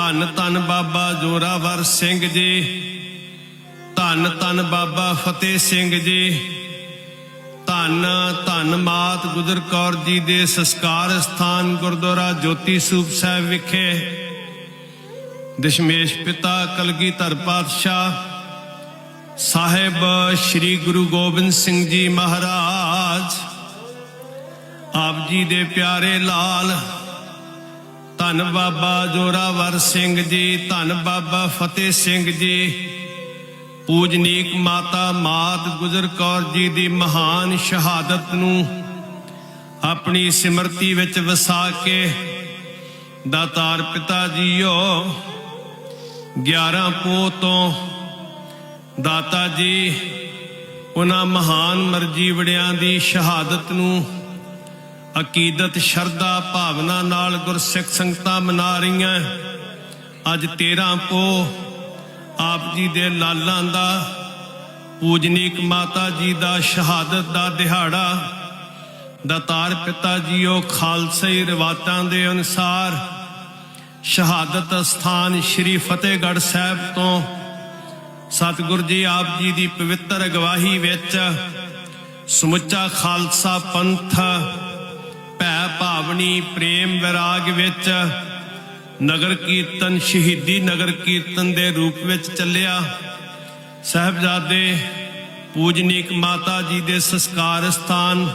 ਧੰਨ ਧੰਨ ਬਾਬਾ ਜੋਰਾਵਰ ਸਿੰਘ ਜੀ। ਧੰਨ ਧੰਨ ਬਾਬਾ ਫਤਿਹ ਸਿੰਘ ਜੀ। ਧੰਨ ਧੰਨ ਮਾਤ ਗੁਜਰ ਕੌਰ ਜੀ ਦੇ ਸੰਸਕਾਰ ਸਥਾਨ ਗੁਰਦੁਆਰਾ ਜੋਤੀ ਸੂਪ ਸਾਹਿਬ ਵਿਖੇ। ਦਸ਼ਮੇਸ਼ ਪਿਤਾ ਕਲਗੀਧਰ ਪਾਤਸ਼ਾਹ ਸਾਹਿਬ ਸ੍ਰੀ ਗੁਰੂ ਗੋਬਿੰਦ ਸਿੰਘ ਜੀ ਮਹਾਰਾਜ। ਆਪ ਜੀ ਦੇ ਪਿਆਰੇ ਲਾਲ ਧੰਨ ਬਾਬਾ ਜੋਰਾਵਰ ਸਿੰਘ ਜੀ, ਧੰਨ ਬਾਬਾ ਫਤਿਹ ਸਿੰਘ ਜੀ। ਪੂਜਨੀਕ ਮਾਤਾ ਮਾਤ ਗੁਜਰ ਕੌਰ ਜੀ ਦੀ ਮਹਾਨ ਸ਼ਹਾਦਤ ਨੂੰ ਆਪਣੀ ਸਿਮਰਤੀ ਵਿੱਚ ਵਸਾ ਕੇ ਦਾਤਾਰ ਪਿਤਾ ਜੀਓ 11 ਪੋਹ ਤੋਂ ਦਾਤਾ ਜੀ, ਉਹਨਾਂ ਮਹਾਨ ਮਰਜ਼ੀ ਵੜਿਆਂ ਦੀ ਸ਼ਹਾਦਤ ਨੂੰ ਅਕੀਦਤ ਸ਼ਰਧਾ ਭਾਵਨਾ ਨਾਲ ਗੁਰਸਿੱਖ ਸੰਗਤਾਂ ਮਨਾ ਰਹੀਆਂ। ਅੱਜ 13 ਪੋ ਆਪ ਜੀ ਦੇ ਲਾਲਾਂ ਦਾ, ਪੂਜਨੀਕ ਮਾਤਾ ਜੀ ਦਾ ਸ਼ਹਾਦਤ ਦਾ ਦਿਹਾੜਾ ਦਾਤਾਰ ਪਿਤਾ ਜੀਓ ਖਾਲਸਾਈ ਰਿਵਾਤਾਂ ਦੇ ਅਨੁਸਾਰ, ਸ਼ਹਾਦਤ ਸਥਾਨ ਸ੍ਰੀ ਫਤਿਹਗੜ੍ਹ ਸਾਹਿਬ ਤੋਂ ਸਤਿਗੁਰੂ ਜੀ ਆਪ ਜੀ ਦੀ ਪਵਿੱਤਰ ਗਵਾਹੀ ਵਿੱਚ ਸਮੁੱਚਾ ਖਾਲਸਾ ਪੰਥ ਭਾਵਨੀ ਪ੍ਰੇਮ ਵਿਰਾਗ ਵਿੱਚ ਨਗਰ ਕੀਰਤਨ, ਸ਼ਹੀਦੀ ਨਗਰ ਕੀਰਤਨ ਦੇ ਰੂਪ ਵਿੱਚ ਚੱਲਿਆ। ਸਹਿਬਜ਼ਾਦੇ ਪੂਜਨੀਕ ਮਾਤਾ ਜੀ ਦੇ ਸੰਸਕਾਰ ਸਥਾਨ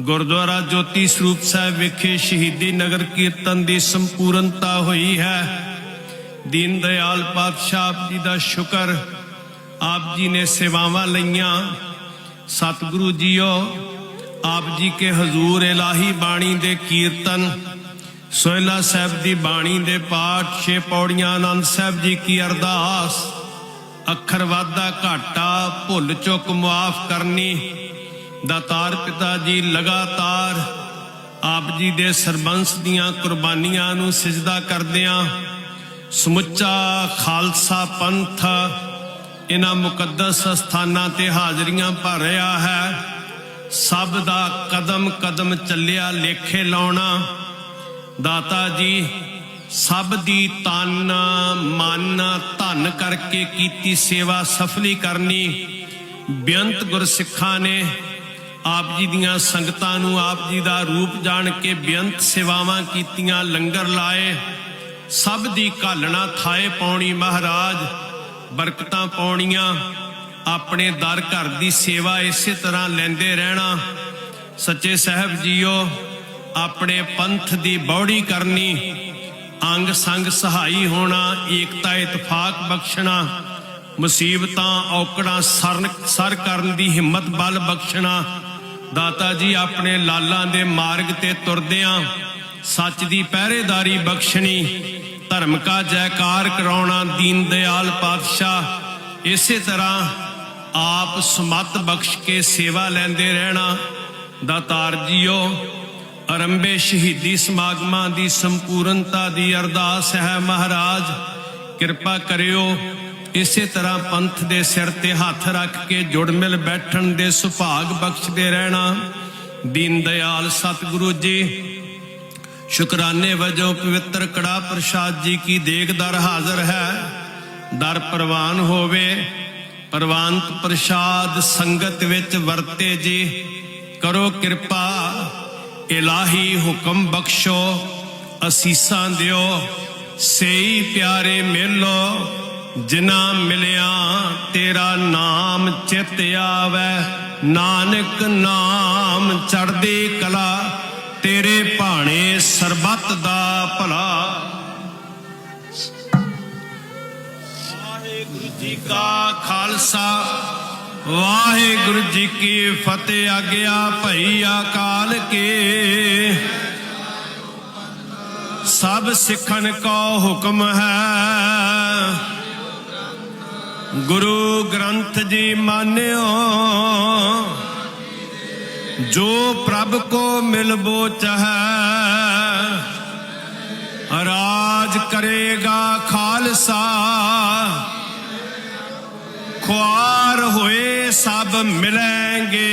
ਗੁਰਦੁਆਰਾ ਜੋਤੀ ਸਰੂਪ ਸਾਹਿਬ ਵਿਖੇ ਸ਼ਹੀਦੀ ਨਗਰ ਕੀਰਤਨ ਦੀ ਸੰਪੂਰਨਤਾ ਹੋਈ ਹੈ। ਦੀਨ ਦਇਆਲ ਪਾਤਸ਼ਾਹ ਆਪ ਜੀ ਦਾ ਸ਼ੁਕਰ, ਆਪ ਜੀ ਨੇ ਸੇਵਾਵਾਂ ਲਈਆਂ। ਸਤਿਗੁਰੂ ਜੀਓ ਆਪ ਜੀ ਕੇ ਹਜ਼ੂਰ ਇਲਾਹੀ ਬਾਣੀ ਦੇ ਕੀਰਤਨ ਸੋਇਲਾ ਸਾਹਿਬ ਦੀ ਬਾਣੀ ਦੇ ਪਾਠ, ਛੇ ਪੌੜੀਆਂ, ਆਨੰਦ ਸਾਹਿਬ ਜੀ ਕੀ ਅਰਦਾਸ। ਅੱਖਰ ਵਾਧਾ ਘਾਟਾ, ਭੁੱਲ ਚੁੱਕ ਮੁਆਫ ਕਰਨੀ, ਦਾਤਾਰ ਪਿਤਾ ਜੀ ਲਗਾਤਾਰ, ਆਪ ਜੀ ਦੇ ਸਰਬੰਸ ਦੀਆਂ ਕੁਰਬਾਨੀਆਂ ਨੂੰ ਸਿਜਦਾ ਕਰਦਿਆਂ ਸਮੁੱਚਾ ਖਾਲਸਾ ਪੰਥ, ਇਹਨਾਂ ਮੁਕੱਦਸ ਸਥਾਨਾਂ ਤੇ ਹਾਜ਼ਰੀਆਂ ਭਰ ਰਿਹਾ ਹੈ। ਸਭ ਦਾ ਕਦਮ ਕਦਮ ਚੱਲਿਆ, ਲੇਖੇ ਲਾਉਣਾ। ਦਾਤਾ ਜੀ, ਸਭ ਦੀ ਤਨ ਮਨ ਧਨ ਕਰਕੇ ਕੀਤੀ ਸੇਵਾ ਸਫਲੀ ਕਰਨੀ। ਬੇਅੰਤ ਗੁਰਸਿੱਖਾਂ ਨੇ ਆਪ ਜੀ ਦੀਆਂ ਸੰਗਤਾਂ ਨੂੰ ਆਪ ਜੀ ਦਾ ਰੂਪ ਜਾਣ ਕੇ ਬੇਅੰਤ ਸੇਵਾਵਾਂ ਕੀਤੀਆਂ, ਲੰਗਰ ਲਾਏ। ਸਭ ਦੀ ਘਾਲਣਾ ਥਾਏ ਪਾਉਣੀ ਮਹਾਰਾਜ, ਬਰਕਤਾਂ ਪਾਉਣੀਆਂ। ਆਪਣੇ ਦਰ ਘਰ ਦੀ ਸੇਵਾ ਇਸੇ ਤਰ੍ਹਾਂ ਲੈਂਦੇ ਰਹਿਣਾ। ਸੱਚੇ ਸਾਹਿਬ ਜੀਓ, ਆਪਣੇ ਪੰਥ ਦੀ ਬੌੜੀ ਕਰਨੀ, ਅੰਗ ਸੰਗ ਸਹਾਈ ਹੋਣਾ, ਏਕਤਾ, ਇਤਫਾਕ ਬਖਸ਼ਣਾ, ਮੁਸੀਬਤਾਂ, ਔਕੜਾਂ ਸਰਨ ਸਰ ਕਰਨ ਦੀ ਹਿੰਮਤ ਬਲ ਬਖਸ਼ਣਾ। ਦਾਤਾ ਜੀ, ਆਪਣੇ ਲਾਲਾਂ ਦੇ ਮਾਰਗ ਤੇ ਤੁਰਦਿਆਂ ਸੱਚ ਦੀ ਪਹਿਰੇਦਾਰੀ ਬਖਸ਼ਣੀ। ਧਰਮ ਕਾ ਜੈਕਾਰ ਕਰਾਉਣਾ, ਦੀਨ ਦਿਆਲ ਪਾਤਸ਼ਾਹ। ਇਸੇ ਤਰ੍ਹਾਂ ਆਪ ਸਮਤ ਬਖਸ਼ ਕੇ ਸੇਵਾ ਲੈਂਦੇ ਰਹਿਣਾ ਦਾਤਾਰ ਜੀਓ। ਅਰੰਭੇ ਸ਼ਹੀਦੀ ਸਮਾਗਮਾਂ ਦੀ ਸੰਪੂਰਨਤਾ ਦੀ ਅਰਦਾਸ ਹੈ ਮਹਾਰਾਜ। ਕਿਰਪਾ ਕਰਿਓ, ਇਸੇ ਤਰ੍ਹਾਂ ਪੰਥ ਦੇ ਸਿਰ ਤੇ ਹੱਥ ਰੱਖ ਕੇ ਜੁੜ ਮਿਲ ਬੈਠਣ ਦੇ ਸੁਭਾਗ ਬਖਸ਼ਦੇ ਰਹਿਣਾ। ਦੀਨ ਦਿਆਲ ਸਤਿਗੁਰੂ ਜੀ, ਸ਼ੁਕਰਾਨੇ ਵਜੋਂ ਪਵਿੱਤਰ ਕੜਾ ਪ੍ਰਸ਼ਾਦ ਜੀ ਕੀ ਦੇਗ ਦਰ ਹਾਜ਼ਰ ਹੈ। ਦਰ ਪ੍ਰਵਾਨ ਹੋਵੇ ਪ੍ਰਵਾਨਤ ਪ੍ਰਸ਼ਾਦ ਸੰਗਤ ਵਿੱਚ ਵਰਤੇ ਜੀ, ਕਰੋ ਕਿਰਪਾ, ਇਲਾਹੀ ਹੁਕਮ ਬਖਸ਼ੋ, ਅਸੀਸਾਂ ਦਿਓ, ਸਈ ਪਿਆਰੇ ਮਿਲੋ ਜਿਨਾ ਮਿਲਿਆ ਤੇਰਾ ਨਾਮ ਚਿਤ ਆਵੇ, ਨਾਨਕ ਨਾਮ ਚੜਦੀ ਕਲਾ, ਤੇਰੇ ਭਾਣੇ ਸਰਬੱਤ ਦਾ ਭਲਾ। ਜੀ ਕਾ ਖਾਲਸਾ। ਵਾਹਿਗੁਰੂ ਜੀ ਕੀ ਫਤਿਹ ਆਗਿਆ ਭਈ ਅਕਾਲ ਕੇ। ਸਭ ਸਿੱਖਣ ਕੋ ਹੁਕਮ ਹੈ। ਗੁਰੂ ਗ੍ਰੰਥ ਜੀ ਮਾਨਿਓ, ਜੋ ਪ੍ਰਭ ਕੋ ਮਿਲਬੋ ਚਾਹੈ ਰਾਜ ਕਰੇਗਾ ਖਾਲਸਾ। ਖੁਆਰ ਹੋਏ ਸਭ ਮਿਲਾਂਗੇ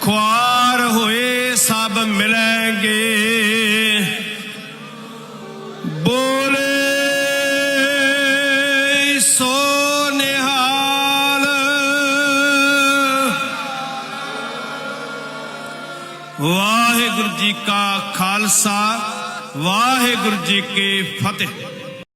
ਖੁਆਰ ਹੋਏ ਸਭ ਮਿਲਾਂਗੇ ਬੋਲੇ ਸੋ ਨਿਹਾਲ। ਵਾਹਿਗੁਰੂ ਜੀ ਕਾ ਖਾਲਸਾ, ਵਾਹਿਗੁਰੂ ਜੀ ਕੀ ਫਤਿਹ।